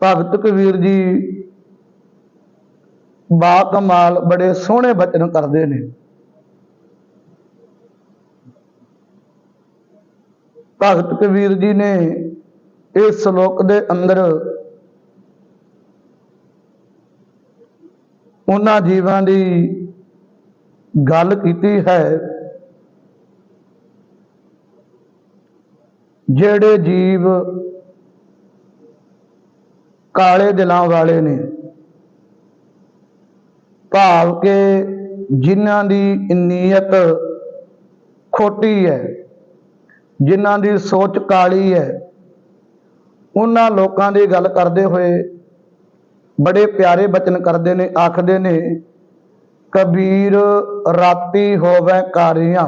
ਭਗਤ ਕਬੀਰ ਜੀ ਬਾ ਕਮਾਲ ਬੜੇ ਸੋਹਣੇ ਬਚਨ ਕਰਦੇ ਨੇ। ਭਗਤ ਕਬੀਰ ਜੀ ਨੇ ਇਸ ਸ਼ਲੋਕ ਦੇ ਅੰਦਰ ਉਹਨਾਂ ਜੀਵਾਂ ਦੀ ਗੱਲ ਕੀਤੀ ਹੈ, ਜਿਹੜੇ ਜੀਵ ਕਾਲੇ ਦਿਲਾਂ ਵਾਲੇ ਨੇ। ਭਾਵ ਕਿ ਜਿਨ੍ਹਾਂ ਦੀ ਨੀਅਤ ਖੋਟੀ ਹੈ, ਜਿਨ੍ਹਾਂ ਦੀ ਸੋਚ ਕਾਲੀ ਹੈ, ਉਹਨਾਂ ਲੋਕਾਂ ਦੀ ਗੱਲ ਕਰਦੇ ਹੋਏ ਬੜੇ ਪਿਆਰੇ ਬਚਨ ਕਰਦੇ ਨੇ, ਆਖਦੇ ਨੇ, ਕਬੀਰ, ਰਾਤੀ ਹੋਵੇ ਕਾਰੀਆਂ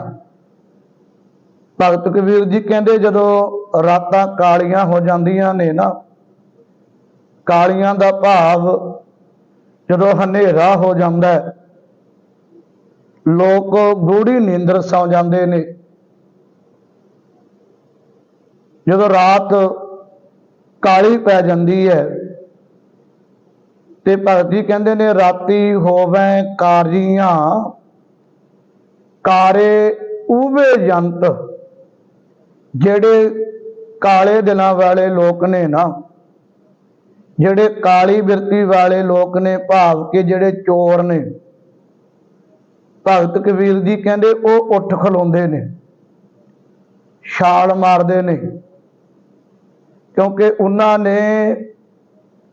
ਭਗਤ ਕਬੀਰ ਜੀ ਕਹਿੰਦੇ ਜਦੋਂ ਰਾਤਾਂ ਕਾਲੀਆਂ ਹੋ ਜਾਂਦੀਆਂ ਨੇ ਨਾ ਕਾਲੀਆਂ ਦਾ ਭਾਵ ਜਦੋਂ ਹਨੇਰਾ ਹੋ ਜਾਂਦਾ ਹੈ, ਲੋਕ ਗੂੜੀ ਨੀਂਦਰ ਸੌ ਜਾਂਦੇ ਨੇ। ਜਦੋਂ ਰਾਤ ਕਾਲੀ ਪੈ ਜਾਂਦੀ ਹੈ ਤੇ ਭਗਤ ਜੀ ਕਹਿੰਦੇ ਨੇ, ਰਾਤੀ ਹੋਵੇ ਕਾਰੀਆਂ ਕਾਰੇ ਉਵੇ ਜੰਤ, ਜਿਹੜੇ ਕਾਲੇ ਦਿਲਾਂ ਵਾਲੇ ਲੋਕ ਨੇ ਨਾ ਜਿਹੜੇ ਕਾਲੀ ਬਿਰਤੀ ਵਾਲੇ ਲੋਕ ਨੇ, ਭਾਵ ਕਿ ਜਿਹੜੇ ਚੋਰ ਨੇ। ਭਗਤ ਕਬੀਰ ਜੀ ਕਹਿੰਦੇ ਉਹ ਉੱਠ ਖਲੋਂਦੇ ਨੇ, ਛਾਲ ਮਾਰਦੇ ਨੇ, ਕਿਉਂਕਿ ਉਹਨਾਂ ਨੇ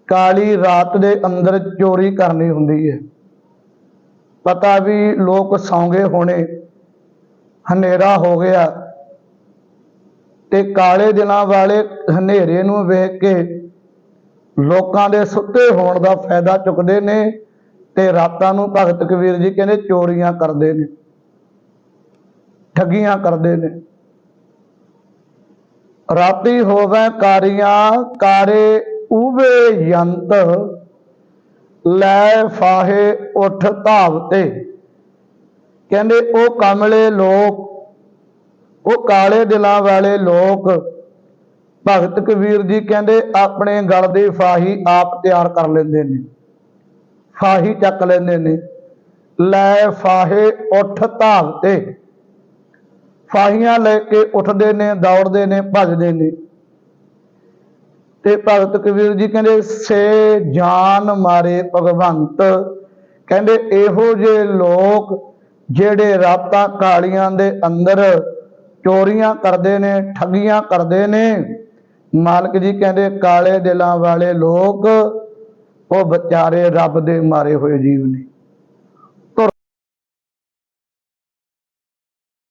ਕਾਲੀ ਰਾਤ ਦੇ ਅੰਦਰ ਚੋਰੀ ਕਰਨੀ ਹੁੰਦੀ ਹੈ। ਪਤਾ ਵੀ ਲੋਕ ਸੌਂਗੇ ਹੋਣੇ, ਹਨੇਰਾ ਹੋ ਗਿਆ ਤੇ ਕਾਲੇ ਦਿਨਾਂ ਵਾਲੇ ਹਨੇਰੇ ਨੂੰ ਵੇਖ ਕੇ ਲੋਕਾਂ ਦੇ ਸੁੱਤੇ ਹੋਣ ਦਾ ਫਾਇਦਾ ਚੁੱਕਦੇ ਨੇ ਤੇ ਰਾਤਾਂ ਨੂੰ ਭਗਤ ਕਬੀਰ ਜੀ ਕਹਿੰਦੇ ਚੋਰੀਆਂ ਕਰਦੇ ਨੇ, ਠੱਗੀਆਂ ਕਰਦੇ ਨੇ। ਰਾਤੀ ਹੋਵੇ ਕਾਰੀਆਂ, ਕਾਰੇ ਉਵੇ ਯੰਤ, ਲੈ ਫਾਹੇ ਉਠ ਧਾਵਤੇ ਕਹਿੰਦੇ ਉਹ ਕਮਲੇ ਲੋਕ, ਉਹ ਕਾਲੇ ਦਿਲਾਂ ਵਾਲੇ ਲੋਕ ਭਗਤ ਕਬੀਰ ਜੀ ਕਹਿੰਦੇ ਆਪਣੇ ਗਲ ਦੀ ਫਾਹੀ ਆਪ ਤਿਆਰ ਕਰ ਲੈਂਦੇ ਨੇ। ਫਾਹੀ ਚੱਕ ਲੈਂਦੇ ਨੇ। ਲੈ ਫਾਹੇ ਉਠ ਧਾਵਤੇ ਫਾਹੀਆਂ ਲੈ ਕੇ ਉੱਠਦੇ ਨੇ, ਦੌੜਦੇ ਨੇ, ਭੱਜਦੇ ਨੇ। ਤੇ ਭਗਤ ਕਬੀਰ ਜੀ ਕਹਿੰਦੇ, ਸੇ ਜਾਨ ਮਾਰੇ ਭਗਵੰਤ। ਕਹਿੰਦੇ, ਇਹੋ ਜਿਹੇ ਲੋਕ ਜਿਹੜੇ ਰਾਤਾਂ ਕਾਲੀਆਂ ਦੇ ਅੰਦਰ ਚੋਰੀਆਂ ਕਰਦੇ ਨੇ, ਠੱਗੀਆਂ ਕਰਦੇ ਨੇ। ਮਾਲਕ ਜੀ ਕਹਿੰਦੇ, ਕਾਲੇ ਦਿਲਾਂ ਵਾਲੇ ਲੋਕ, ਉਹ ਵਿਚਾਰੇ ਰੱਬ ਦੇ ਮਾਰੇ ਹੋਏ ਜੀਵ ਨੇ।